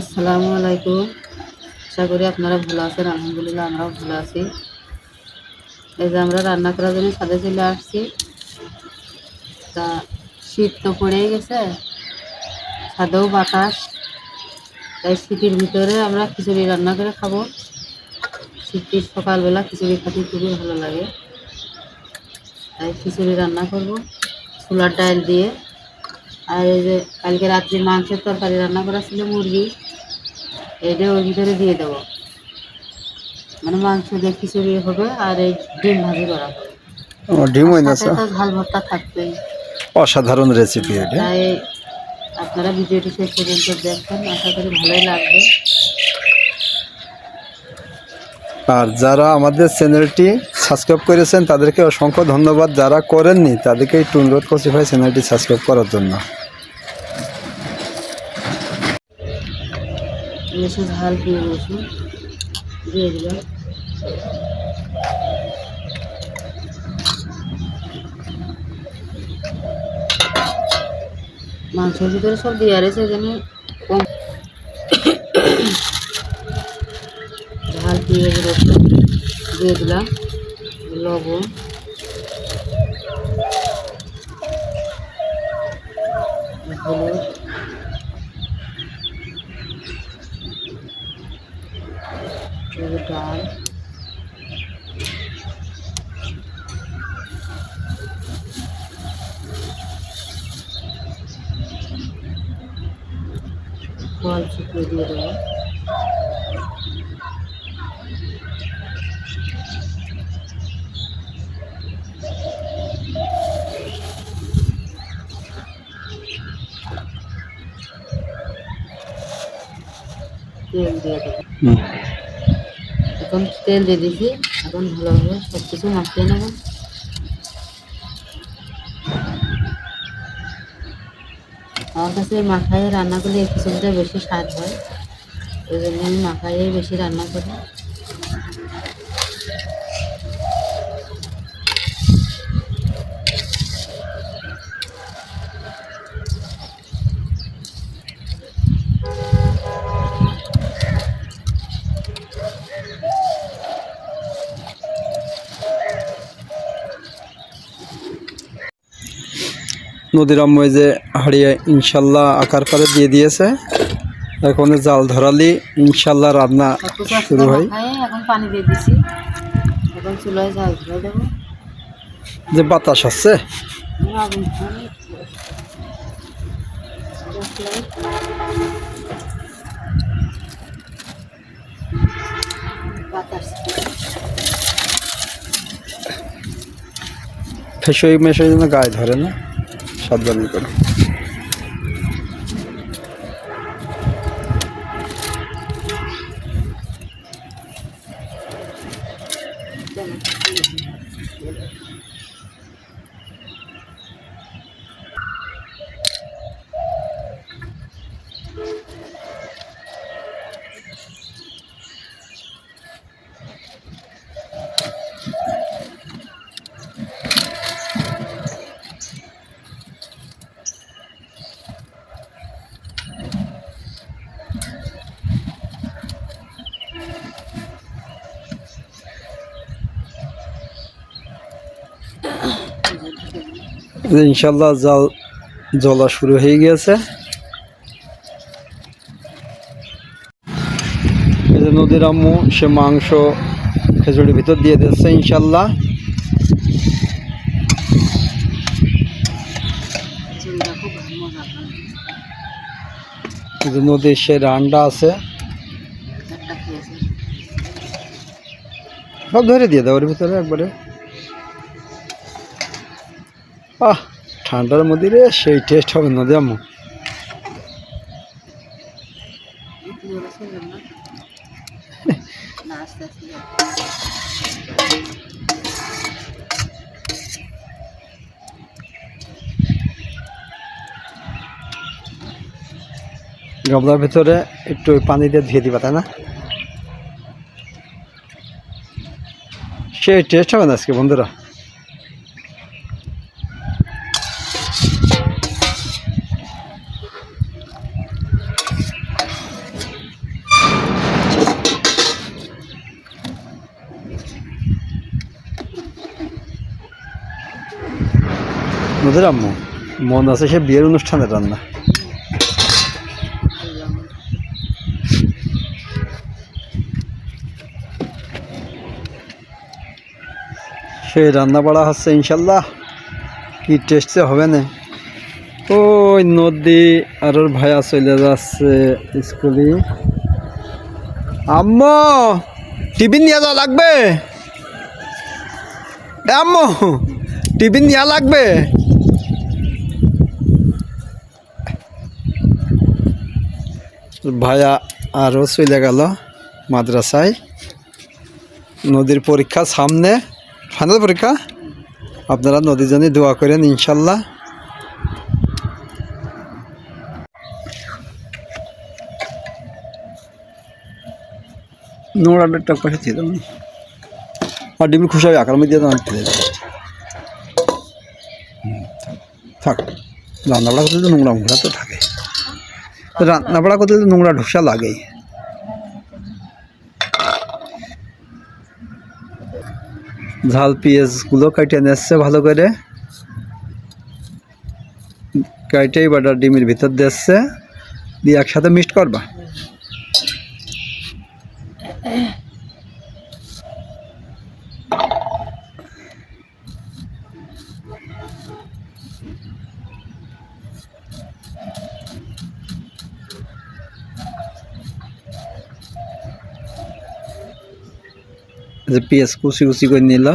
আসসালামু আলাইকুম। আশা করি আপনারা ভালো আছেন, আলহামদুলিল্লাহ আমরাও ভালো আছি। এই যে আমরা রান্না করার জন্য ছাদে চলে আসছি। তা শীত তো পড়েই গেছে, ছাদেও বাতাস। তাই শীতের ভিতরে আমরা খিচুড়ি রান্না করে খাব। শীতের সকালবেলা খিচুড়ি খেতে খুবই ভালো লাগে। তাই খিচুড়ি রান্না করব। ছোলার ডাল দিয়ে আর এই যে কালকে রাত্রি মাংসের তরকারি রান্না করা ছিল মুরগি এটা ওর ভিতরে দিয়ে দেবো। মানে মাংস দিয়ে খিচুড়ি হবে আর এই ডিম ভাজি করা হবে। ডিম ঝাল ভর্তা থাকবেই। অসাধারণ রেসিপি এটা। তাই আপনারা ভিডিওটি শেষ পর্যন্ত দেখবেন আশা করি ভালোই লাগবে। আর যারা আমাদের চ্যানেলটি সাবস্ক্রাইব করেছেন, তাদেরকে অসংখ্য ধন্যবাদ। যারা করেননি, তাদেরকে একটু অনুরোধ করছি ভাই চ্যানেলটি সাবস্ক্রাইব করার জন্য। ঝাল মাংসের ভিতরে সব দিয়ে রয়েছে এখানে কম। ঝাল দিয়ে দিয়ে দিলাম। লবণ। হলুদ। ডাল। জল শুকিয়ে দিয়ে দেবো। তেল দিয়ে দেবো। এখন তেল দিয়ে দিয়েছি এখন ভালোভাবে সব কিছু মাখিয়ে নেব। আমার কাছে মাখায় রান্না করলে এই খিচুড়িটা বেশি স্বাদ হয় ওই জন্য আমি মাখাইয়ে বেশি রান্না করি। নদীর আম্ময় যে হাড়িয়ে ইনশাল্লাহ আকার করে দিয়ে দিয়েছে, এখন জাল ধরালি, ইনশাল্লাহ রান্না শুরু হয়। যে বাতাস আছে ফেসই মেশই যেন গায়ে ধরে না। সাবধানি করে ইনশাল্লাহ জাল জ্বলা শুরু হয়ে গিয়েছে। নদীর আম্মু, সে মাংস খেজুরির ভিতর দিয়ে দিচ্ছে ইনশাল্লাহ। নদীর সে রান্ডা আছে। সব ধরে দিয়ে দাও ওর ভিতরে একবারে। আহ, ঠান্ডার মধ্যে রে, সেই টেস্ট হবে না আস্তে আস্তে ভিতরে একটু পানি দিয়ে ধুয়ে দিবা, তাই না? সেই টেস্ট হবে না আজকে, বন্ধুরা। নদীর আম্মু? মন আছে সে বিয়ের অনুষ্ঠানের রান্না। সেই রান্না বাড়া হচ্ছে, ইনশাল্লাহ। কি টেস্টে হবে না। ওই নদী আর ওর ভাইয়া চলে যাচ্ছে স্কুলে। আম্মু, টিফিন নিয়ে যাওয়া লাগবে? আম্মু, টিফিন নেওয়া লাগবে? ভাইয়া আরও চলে গেল মাদ্রাসায়। নদীর পরীক্ষা সামনে। ফাইনাল পরীক্ষা? আপনারা নদীর জন্য দোয়া করেন ইনশাল্লাহ। নোংরা একটা পাশে দিয়ে দেবেন আর ডিমের খুশি হবে আকার মধ্যে থাক রান্নাবাড়া করতে নোংরা মুখরা তো থাকে। রান্নাবাড়া করতে তো নোংরা ঢোসা লাগে ঝাল পেঁয়াজগুলো কাটিয়ে নিচ্ছে ভালো করে। কাইটেই বাটার ডিমের ভিতর দিচ্ছে দিয়ে একসাথে মিক্সড করবা। যে পেঁয়াজ কুচি কুচি করে নিল।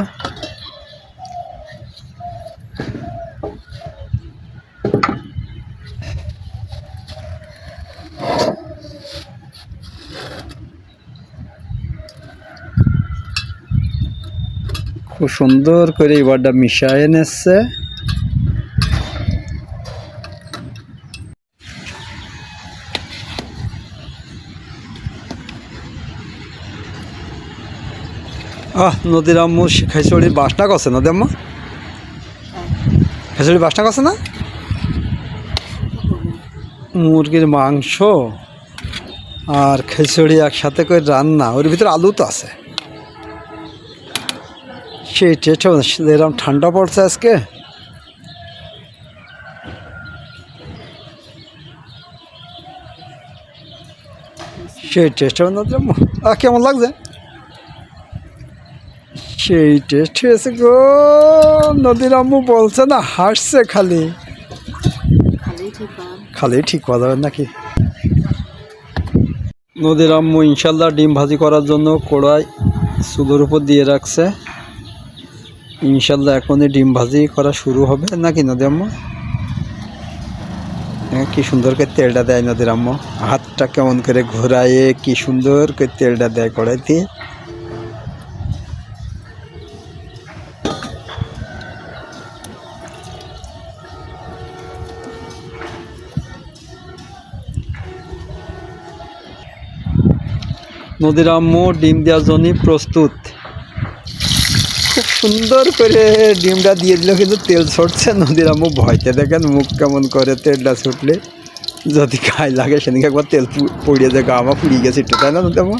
খুব সুন্দর করে এবারটা মিশায় এনেছে আহ, নদীর আম্মু খেসড়ির বাসটা করছে, নদী আম্মা? খেসড়ির বাসটা করছে না? মুরগির মাংস আর খেসড়ি একসাথে করে রান্না, ওর ভিতরে আলু তো আছে। সেই টেস্ট এরকম ঠান্ডা পড়ছে আজকে। সেই টেস্ট হবে আহ, কেমন লাগছে? সেই টেস্ট হয়েছে গো। নদীর আম্মু বলছে না হাসছে খালি। খালি ঠিক করা যাবে নাকি? নদীর আম্মু ইনশাল্লাহ ডিম ভাজি করার জন্য কড়াই চুলোর উপর দিয়ে রাখছে। ইনশাল্লাহ এখনই ডিম ভাজি করা শুরু হবে নাকি নদী আম্মু? হ্যাঁ কি সুন্দর করে তেলটা দেয় নদীর আম্মু। হাতটা কেমন করে ঘোরায়ে কি সুন্দর করে তেলটা দেয় কড়াই দিয়ে নদীর আম্মু ডিম দেওয়ার জন্য প্রস্তুত। খুব সুন্দর করে ডিমটা দিয়ে দিল, কিন্তু তেল ছড়ছে, নদীর আম্মু ভয়তে। দেখেন মুখ কেমন করে তেলটা ছুটলে। যদি গায়ে লাগে সেদিকে একবার তেল পড়িয়ে যায় গা আমার পুড়িয়ে গেছে একটু, তাই না নদী আম্মু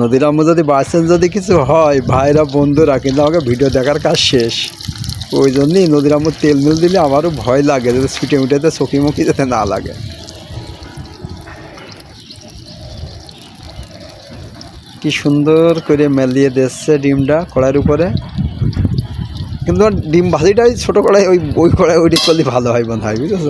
নদীর আম্মু যদি বাসেন যদি কিছু হয়, ভাইরা, বন্ধুরা, কিন্তু আমাকে ভিডিও দেখার কাজ শেষ। ওই জন্যই নদীর আম্মু তেল মিল দিলে আমারও ভয় লাগে, যদি ছুটে চকি মুখি যাতে না লাগে। কি সুন্দর করে মেলিয়ে দিচ্ছে ডিমটা কড়াইয়ের উপরে। কিন্তু আমার ডিম ভাজিটাই ছোটো কড়াই, ওই ওই কড়াই, ওইটি করলে ভালো হয় মনে হয়, বুঝেছ?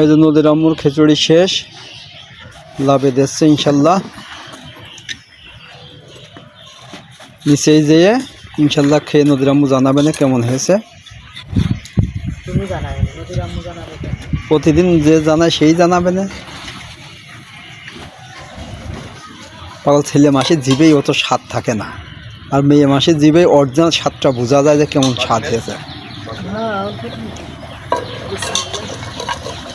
এই যে নদীর আম্মুর খিচুড়ি শেষ। লাভে দিচ্ছে ইনশাল্লাহ। নিচেই যেয়ে ইনশাল্লাহ খেয়ে নদীর আম্মু জানাবে না কেমন হয়েছে। জানাবে প্রতিদিন যে জানায় সেই জানাবে না। পাগল ছেলে মাসে জিভেই অত স্বাদ থাকে না। আর মেয়ে মাসে জিভে অরিজিনাল স্বাদটা বোঝা যায় যে কেমন স্বাদ হয়েছে।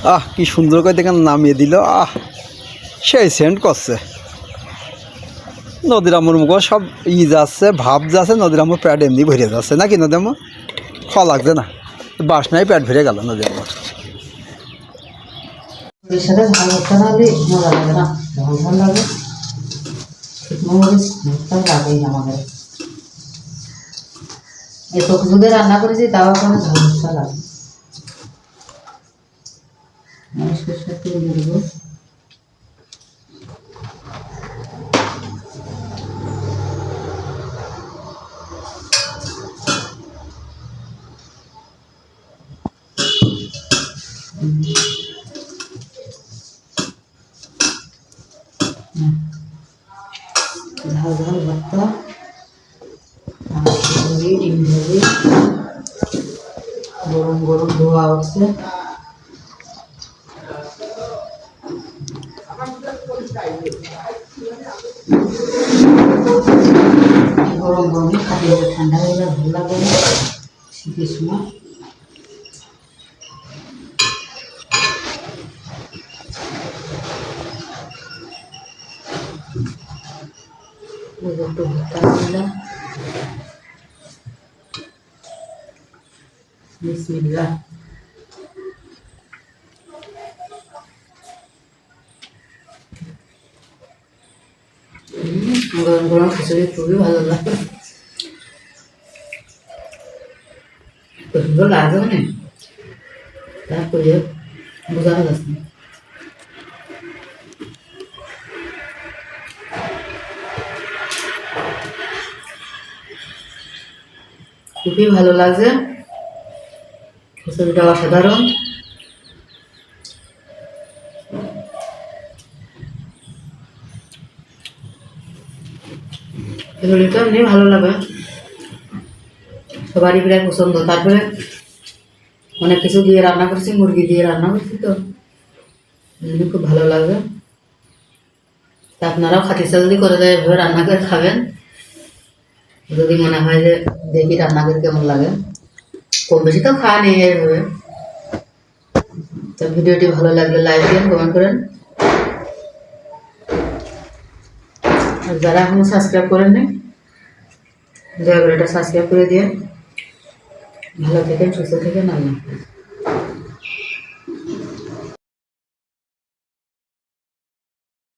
আহ, কি সুন্দর করে দেখেন নামিয়ে দিল। আহ, সেই সেন্ট করছে। নদীর আমুর মুখ সব ই যাচ্ছে, ভাব যাচ্ছে, নদীর আমুর প্যাট এমনি ভরে যাচ্ছে। নাকি নদী আমু খাওয়া লাগছে না। বাসনায় প্যাট ভরে গেল নদী আমুর। এর সাথে ঝাল না হলে মজা লাগে না। ঝাল ঝাল লাগে লাগেই আমাদের। এত কিছু রান্না করেছি তাও কোনো ঝালসা লাগে। সাথে দিয়ে দেবো। ঝাল ঝাল ভর্তা। খিচুড়ি ডিম ভাজি। গরম গরম ধোয়া উঠছে গরম গরমে খাটিয়ে ঠান্ডা হয়ে গেলে ভালো লাগে না শীতের সময়। ওই যে একটু ভর্তা দিলাম বিসমিল্লাহ হুম, গরম গরম খিচুড়ি খুবই ভালো লাগে তো সুন্দর লাগবে মানে তারপরে বোঝানো যাচ্ছে খুবই ভালো লাগছে খিচুড়িটা অসাধারণ। খিচুড়িটা এমনি ভালো লাগে। সবারই প্রায় পছন্দ। তারপরে অনেক কিছু দিয়ে রান্না করছি, মুরগি দিয়ে রান্না করছি তো। খুব ভালো লাগে। তা আপনারাও খাটি যদি করে দেয় রান্না করে খাবেন। যদি মনে হয় যে দেখি রান্না করে কেমন লাগে। কম বেশি তো খাওয়া নেই এইভাবে তো ভিডিওটি ভালো লাগলে লাইক দিন কমেন্ট করেন। আর যারা এখনও সাবস্ক্রাইব করেননি দয়া করে এটা সাবস্ক্রাইব করে দিয়ে। ভালো থেকেন, সুস্থ থেকেন, আল্লাহ হাফেজ।